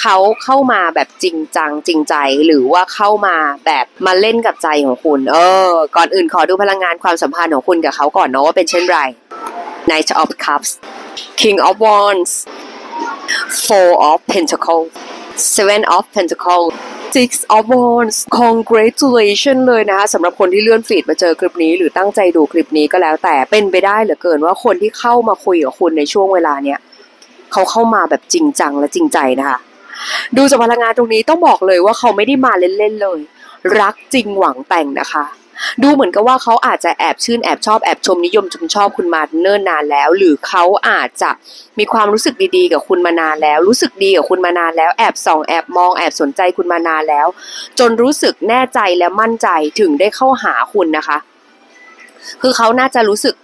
เขาเข้ามาแบบจริงจังจริงใจ หรือว่าเข้ามาแบบมาเล่นกับใจของคุณ เออ ก่อนอื่นขอดูพลังงานความสัมพันธ์ของคุณกับเขาก่อนเนาะว่าเป็นเช่นไร Knight of Cups King of Wands Four of Pentacles Seven of Pentacles Six of Wands Congratulation เลยนะคะสำหรับคนที่เลื่อนฟีดมาเจอคลิปนี้ หรือตั้งใจดูคลิปนี้ก็แล้วแต่เป็นไปได้เหลือเกินว่าคนที่เข้ามาคุยกับคุณในช่วงเวลาเนี้ยเขาเข้ามาแบบจริงจังและจริงใจนะคะ ดูจากพลังงานตรงนี้ต้องบอกเลยว่าเขาไม่ได้มาเล่นๆเลย รักจริงหวังแต่งนะคะ ดูเหมือนกับว่าเขาอาจจะแอบชื่นแอบชอบแอบชมนิยมชมชอบคุณมาเนิ่นนานแล้ว หรือเขาอาจจะมีความรู้สึกดีๆ กับคุณมานานแล้ว รู้สึกดีกับคุณมานานแล้วแอบส่องแอบมองแอบสนใจคุณมานานแล้ว จนรู้สึกแน่ใจและมั่นใจถึงได้เข้าหาคุณนะคะ คือเขาน่าจะรู้สึก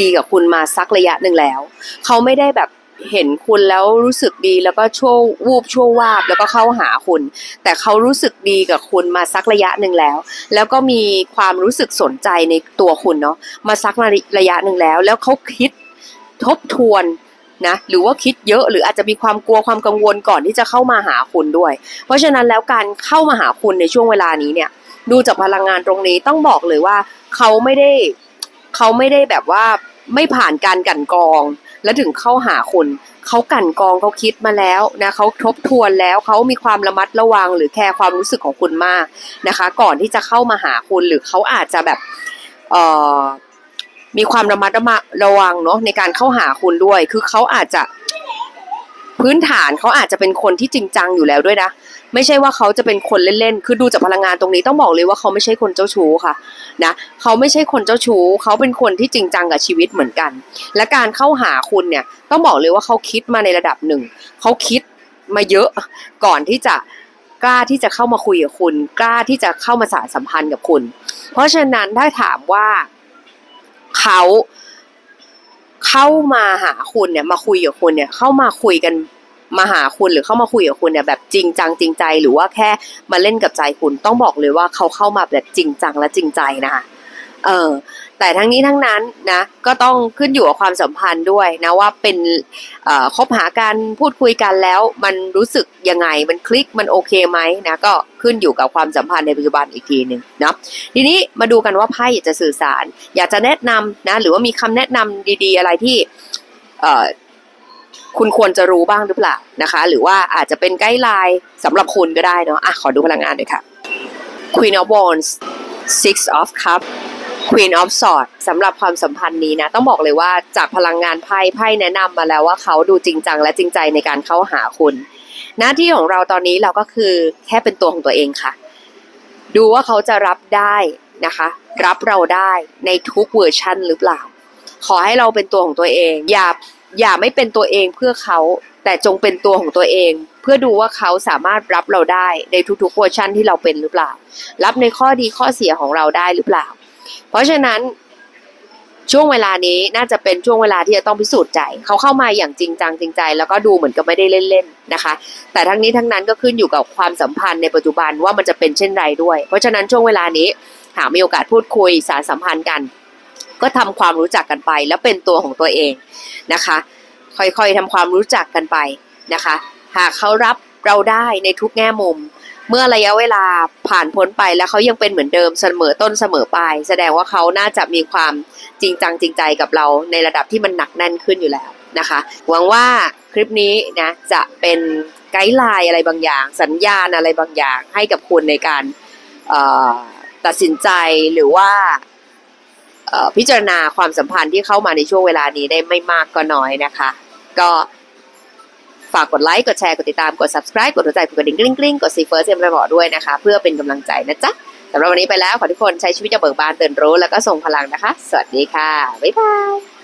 ดีๆ กับคุณมาสักระยะหนึ่งแล้ว เขาไม่ได้แบบ เห็นคุณแล้วรู้สึกดีแล้วก็ชั่ววูบชั่ววาบแล้วก็เข้าหาคุณ แต่เขารู้สึกดีกับคุณมาสักระยะหนึ่งแล้ว แล้วก็มีความรู้สึกสนใจในตัวคุณเนาะมาสักระยะหนึ่งแล้ว แล้วเขาคิดทบทวนนะหรือว่าคิดเยอะหรืออาจจะมีความกลัวความกังวลก่อนที่จะเข้ามาหาคุณด้วย เพราะฉะนั้นแล้วการเข้ามาหาคุณในช่วงเวลานี้เนี่ย ดูจากพลังงานตรงนี้ต้องบอกเลยว่าเขาไม่ได้เขาไม่ได้แบบว่าไม่ผ่านการกันกอง แล้วถึงเข้าหาคุณเขากันกองเขาคิดมาแล้วนะเขาทบทวนแล้วเขามีความระมัดระวัง หรือแคร์ความรู้สึกของคุณมากนะคะ ก่อนที่จะเข้ามาหาคุณหรือเขาอาจจะแบบเอ่อมีความระมัดระวังเนาะในการเข้าหาคุณด้วย คือเขาอาจจะ พื้นฐานเขาอาจจะเป็นคนที่จริงจังอยู่แล้วด้วยนะ ไม่ใช่ว่าเขาจะเป็นคนเล่นๆ คือดูจากพลังงานตรงนี้ต้องบอกเลยว่าเขาไม่ใช่คนเจ้าชู้ค่ะนะเขาไม่ใช่คนเจ้าชู้เขาเป็นคนที่จริงจังกับชีวิตเหมือนกัน และการเข้าหาคุณเนี่ยต้องบอกเลยว่าเขาคิดมาในระดับหนึ่งเขาคิดมาเยอะก่อนที่จะกล้าที่จะเข้ามาคุยกับคุณ กล้าที่จะเข้ามาสานสัมพันธ์กับคุณ เพราะฉะนั้นถ้าถามว่าเขาเข้ามาหาคุณเนี่ยมาคุยกับคุณเนี่ยเข้ามาคุยกัน มาหาคุณหรือเข้ามาคุยกับคุณเนี่ยแบบจริงจังจริงใจ หรือว่าแค่มาเล่นกับใจคุณต้องบอกเลยว่าเขาเข้ามาแบบจริงจังและจริงใจนะคะเออแต่ทั้งนี้ทั้งนั้นนะก็ต้องขึ้นอยู่กับความสัมพันธ์ด้วยนะว่าเป็นเอ่อคบหากันพูดคุยกันแล้ว มันรู้สึกยังไงมันคลิกมันโอเคไหมนะก็ขึ้นอยู่กับความสัมพันธ์ในปัจจุบันอีกทีหนึ่งนะทีนี้มาดูกันว่าไพ่อยากจะสื่อสาร อยากจะแนะนำนะหรือว่ามีคำแนะนำดี ๆ อะไรที่เอ่อ คุณควรจะรู้บ้างหรือเปล่านะคะ หรือว่าอาจจะเป็นไกด์ไลน์สำหรับคุณก็ได้เนาะอะขอดูพลังงานหน่อยค่ะ Queen of Wands Six of Cups Queen of Swords สำหรับความสัมพันธ์นี้นะ ต้องบอกเลยว่าจากพลังงานไพ่ไพ่แนะนำมาแล้วว่าเขาดูจริงจังและจริงใจในการเข้าหาคุณ หน้าที่ของเราตอนนี้เราก็คือแค่เป็นตัวของตัวเองค่ะ ดูว่าเขาจะรับได้นะคะ รับเราได้ในทุกเวอร์ชันหรือเปล่า ขอให้เราเป็นตัวของตัวเอง อย่าอย่าไม่เป็นตัวเองเพื่อเขาแต่จงเป็นตัวของตัวเอง เพื่อดูว่าเขาสามารถรับเราได้ในทุกๆเวอร์ชันที่เราเป็นหรือเปล่า รับในข้อดีข้อเสียของเราได้หรือเปล่า เพราะฉะนั้นช่วงเวลานี้น่าจะเป็นช่วงเวลาที่จะต้องพิสูจน์ใจ เขาเข้ามาอย่างจริงจังจริงใจ แล้วก็ดูเหมือนกับไม่ได้เล่นๆนะคะ แต่ทั้งนี้ทั้งนั้นก็ขึ้นอยู่กับความสัมพันธ์ในปัจจุบันว่ามันจะเป็นเช่นไรด้วย เพราะฉะนั้นช่วงเวลานี้หากมีโอกาสพูดคุยสารสัมพันธ์กัน ก็ทำความรู้จักกันไป แล้วเป็นตัวของตัวเองนะคะ ค่อยๆทำความรู้จักกันไปนะคะ หากเขารับเราได้ในทุกแง่มุม เมื่อระยะเวลาผ่านพ้นไปแล้วเขายังเป็นเหมือนเดิมเสมอต้นเสมอปลายแสดงว่าเขาน่าจะมีความจริงจังจริงใจกับเราในระดับที่มันหนักแน่นขึ้นอยู่แล้วนะคะ หวังว่าคลิปนี้นะจะเป็นไกด์ไลน์อะไรบางอย่าง สัญญาณอะไรบางอย่างให้กับคุณในการตัดสินใจหรือว่า พิจารณาความสัมพันธ์ที่เข้ามาในช่วงเวลานี้ได้ไม่มากก็น้อยนะคะ ก็ฝากกดไลค์ กดแชร์ กดติดตาม กด subscribe กดหัวใจ กดกระดิ่งกริ๊งกริ๊งกดซีเฟิร์สเซมไปบอกด้วยนะคะ เพื่อเป็นกำลังใจนะจ๊ะสำหรับวันนี้ไปแล้ว ขอทุกคนใช้ชีวิตจะเบิกบานตื่นรู้ แล้วก็ส่งพลังนะคะ สวัสดีค่ะ บ๊ายบาย